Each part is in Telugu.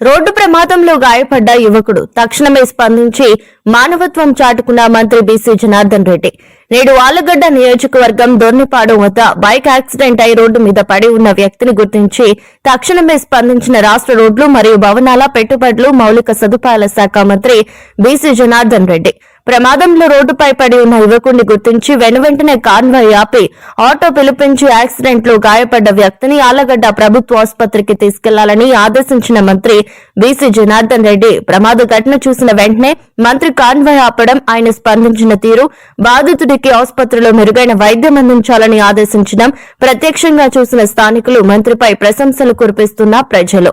రోడ్డు ప్రమాదంలో గాయపడ్డ యువకుడు తక్షణమే స్పందించి మానవత్వం చాటుకున్న మంత్రి బీసీ జనార్దన్ రెడ్డి. నేడు ఆలుగడ్డ నియోజకవర్గం దొర్నిపాడు వద్ద బైక్ యాక్సిడెంట్ అయి రోడ్డు మీద పడి ఉన్న వ్యక్తిని గుర్తించి తక్షణమే స్పందించిన రాష్ట్ర రోడ్లు మరియు భవనాల పెట్టుబడులు మౌలిక సదుపాయాల శాఖ మంత్రి బీసీ జనార్దన్ రెడ్డి. ప్రమాదంలో రోడ్డుపై పడి ఉన్న యువకుడిని గుర్తించి వెనువెంటనే కాన్వాయ్ ఆపి ఆటో పిలిపించి యాక్సిడెంట్లో గాయపడ్డ వ్యక్తిని ఆలగడ్డ ప్రభుత్వ ఆసుపత్రికి తీసుకెళ్ళాలని ఆదేశించిన మంత్రి బీసీ జనార్దన్ రెడ్డి. ప్రమాద ఘటన చూసిన వెంటనే మంత్రి కాన్వాయ్ ఆపడం ఆయన స్పందించిన తీరు బాధితుడి బాధితుడికి ఆసుపత్రిలో మెరుగైన వైద్యం అందించాలని ఆదేశించడం ప్రత్యక్షంగా చూసిన స్థానికులు మంత్రిపై ప్రశంసలు కురిపిస్తున్న ప్రజలు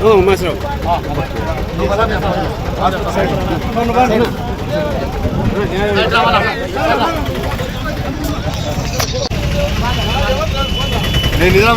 어, 맛있어. 아, 네, 니들